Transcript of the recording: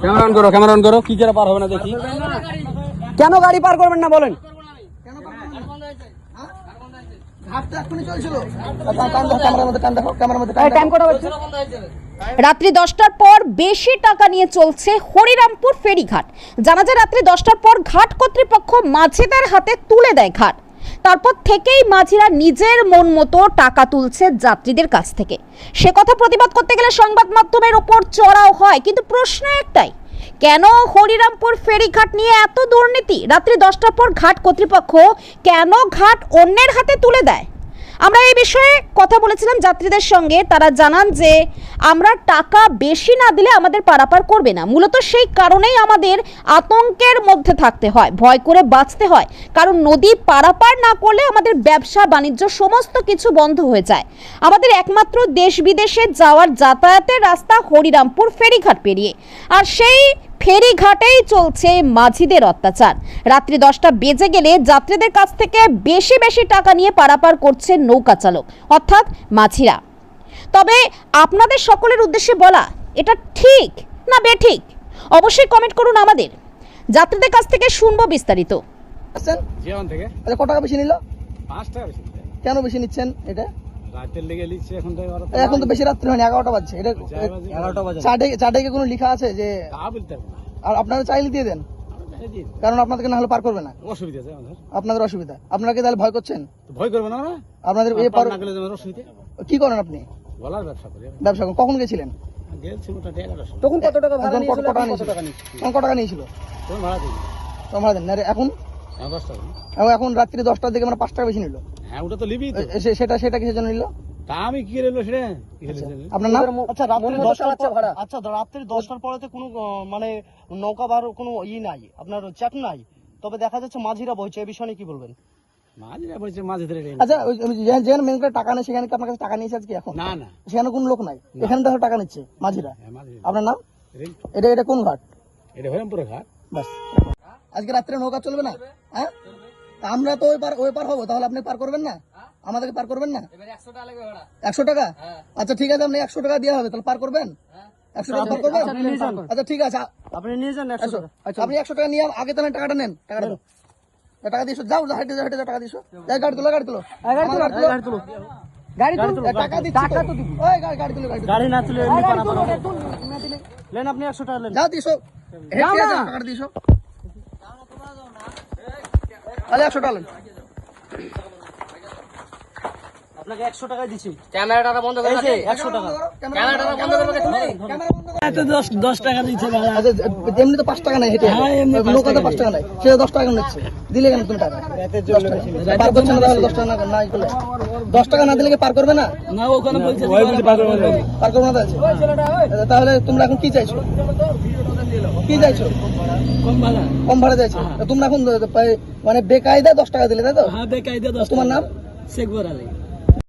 Camera on করো camera on করো। কি করে পার হবে না দেখি। কেন গাড়ি পার করবেন না বলেন? টাইম কটা বাজছে? রাত্রি দশটার পর বেশি টাকা নিয়ে চলছে হরিরামপুর ফেরিঘাট। জানা যায় রাত্রি দশটার পর ঘাট কর্তৃপক্ষ মাঝিদের হাতে তুলে দেয় ঘাট। তারপর থেকেই মাঝিরা নিজের মন মতো টাকা তুলছে যাত্রীদের কাছ থেকে। সে কথা প্রতিবাদ করতে গেলে সংবাদ মাধ্যমের ওপর চড়াও হয়, কিন্তু প্রশ্ন একটাই, কেন হরিরামপুর ফেরিঘাট নিয়ে এত দুর্নীতি? রাত্রি দশটার পর ঘাট কর্তৃপক্ষ কেন ঘাট অন্যের হাতে তুলে দেয়? আমরা এই বিষয়ে কথা বলেছিলাম যাত্রীদের সঙ্গে। তারা জানান যে, আমরা টাকা বেশি না দিলে আমাদের পারাপার করবে না। মূলত সেই কারণেই আমাদের আতঙ্কের মধ্যে থাকতে হয়, ভয় করে বাঁচতে হয়। কারণ নদী পারাপার না করলে আমাদের ব্যবসা, বাণিজ্য সমস্ত কিছু বন্ধ হয়ে যায়। আমাদের একমাত্র দেশ বিদেশে যাওয়ার যাতায়াতের রাস্তা হরিরামপুর ফেরিঘাট পেরিয়ে। আর সেই ফেরিঘাটেই চলছে মাঝিদের অত্যাচার। রাত্রি দশটা বেজে গেলে যাত্রীদের কাছ থেকে বেশি বেশি টাকা নিয়ে পারাপার করছে নৌকা চালক অর্থাৎ মাঝিরা। তবে আপনাদের সকলের উদ্দেশ্যে বলা এটা ঠিক না বেঠিক? অবশ্যই কমেন্ট করুন আমাদের। যাত্রীদের কাছ থেকে শুনব বিস্তারিত। থেকে। আচ্ছা কত টাকা বেশি নিল? পাঁচ টাকা বেশি কেন বেশি নিচ্ছেন এটা? এখন তো এখন বেশি রাত্রি হয়নি এগারোটা বাজছে। এটা এগারোটা বাজে চার্টে চার্টে কোনো লেখা আছে যে আর আপনারা চাইলে দিয়ে দেন। কারণ আপনাদেরকে না হলে পার করবে না। অসুবিধা আছে আপনাদের অসুবিধা। আপনারা কি তাহলে ভয় করছেন? ভয় করব না আপনাদের এ পার কি করেন আপনি? বলার ব্যবসা করি ব্যবসা করেন? কখন গেছিলেন? গেছিল তখন কত টাকা ভাড়া নিয়েছিল? কত টাকা নিয়েছিল? তখন কত টাকা নিয়েছিল? তখন ভাড়া দিই তখন ভাড়া দেন না রে, এখন? হ্যাঁ এবং এখন রাত্রি দশটার দিকে মানে পাঁচ টাকা বেশি নিল। হ্যাঁ ওটা তো লিবি তো। সেটা সেটা কিসের জন্য নিল? তা আমি কি সেটা? আপনার নাম? আচ্ছা রাত্রি ভাড়া। আচ্ছা রাত্রি দশটার পরে তো কোনো মানে নৌকা বার কোনো ই নাই আপনার নাই। তবে দেখা যাচ্ছে মাঝিরা বইছে এই বিষয়ে কি বলবেন? মাঝিরা বলছে মাঝি ধরে আচ্ছা যেখানে মেন করে টাকা নেই সেখানে কি আপনার কাছে টাকা নিয়েছে আজকে এখন? না না। সেখানে কোন লোক নাই। এখানে তো টাকা নিচ্ছে মাঝিরা। হ্যাঁ আপনার নাম? এটা এটা কোন ঘাট? এটা ঘাট। বাস। আজকে রাত্রে নৌকা চলবে না? হ্যাঁ? আমরা তো ওই পার ওই পার হব তাহলে আপনি পার করবেন না? আমাদেরকে পার করবেন না? একশো টাকা আচ্ছা ঠিক আছে আপনি একশো টাকা দেওয়া হবে তাহলে পার করবেন? একশো টাকা পার করবেন? আচ্ছা ঠিক আছে আপনি নিয়ে যান একশো একশো টাকা। আচ্ছা। আপনি একশো টাকা নিয়ে আগে তাহলে টাকাটা নেন টাকাটা টাকা যাও যাও, হেঁটে যাও হেঁটে যাও টাকা যাই গাড়ি তুলো গাড়ি তুলো। গাড়ি তুলো গাড়ি তুলো। টাকা দিচ্ছি টাকা তো দিব। ওই গাড়ি গাড়ি তুলো গাড়ি গাড়ি না তুলে এমনি পারাপার হবে। লেন আপনি একশো টাকা লেন যাও দিছো হেঁটে যাও টাকাটা দিছো। তাহলে একশো টাকা আপনাকে একশো টাকায় দিচ্ছি। ক্যামেরাটা বন্ধ করে একশো টাকা। ক্যামেরাটা বন্ধ করে। ক্যামেরা বন্ধ করো। এত দশ দশ টাকা দিচ্ছে আচ্ছা এমনি তো পাঁচ টাকা নাই হেঁটে। নৌকাতে পাঁচ টাকা নাই। সেটা দশ টাকা নিচ্ছে। দিলে কেন তুমি টাকা? পার করছে না তাহলে দশ টাকা না না করলে। দশ টাকা না দিলে কি পার করবে না? না ওখানে বলছে পার করবে না। তাহলে? তাহলে তোমরা এখন কি চাইছো? কি চাইছো? কম ভাড়া। কম ভাড়া চাইছো? তোমরা এখন মানে বেকায়দা দশ টাকা দিলে তাই তো? হ্যাঁ বেকায়দা দশ তোমার নাম? শেখ বরালি।